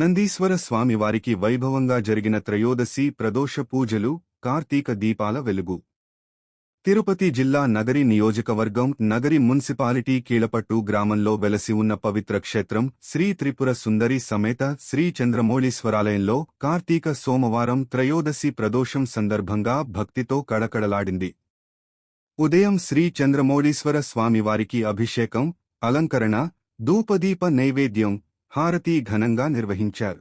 నందీశ్వర స్వామివారికి వైభవంగా జరిగిన త్రయోదశి ప్రదోష పూజలు కార్తీక దీపాల వెలుగు. తిరుపతి జిల్లా నగరి నియోజకవర్గం నగరి మున్సిపాలిటీ కీలపట్టు గ్రామంలో వెలసి ఉన్న పవిత్ర క్షేత్రం శ్రీ త్రిపుర సుందరి సమేత శ్రీ చంద్రమౌళీశ్వరాలయంలో కార్తీక సోమవారం త్రయోదశి ప్రదోషం సందర్భంగా భక్తితో కడకడలాడింది ఉదయం శ్రీ చంద్రమౌళీశ్వర స్వామివారికి అభిషేకం అలంకరణ ధూపదీప నైవేద్యం హారతి ఘనంగా నిర్వహించారు.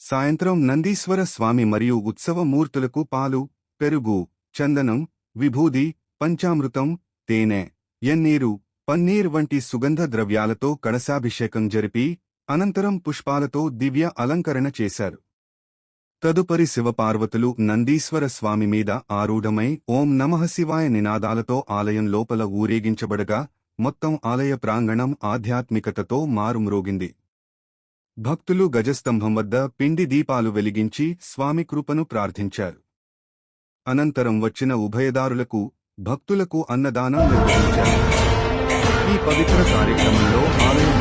సాయంత్రం నందీశ్వర స్వామి మరియు ఉత్సవమూర్తులకు పాలు పెరుగు చందనం విభూది పంచామృతం తేనె ఎన్నీరు పన్నీర్ వంటి సుగంధ ద్రవ్యాలతో కడసాభిషేకం జరిపి అనంతరం పుష్పాలతో దివ్య అలంకరణ చేశారు. తదుపరి శివపార్వతులు నందీశ్వర స్వామి మీద ఆరూఢమై ఓం నమః శివాయ నినాదాలతో ఆలయం లోపల ఊరేగించబడగా మొత్తం ఆలయ ప్రాంగణం ఆధ్యాత్మికతతో మారుమ్రోగింది. భక్తులు గజస్తంభం వద్ద పిండి దీపాలు వెలిగించి స్వామి కృపను ప్రార్థించారు. అనంతరం వచ్చిన ఉభయదారులకు భక్తులకు అన్నదానం నిర్వహించారు. ఈ పవిత్ర కార్యక్రమంలో ఆలయం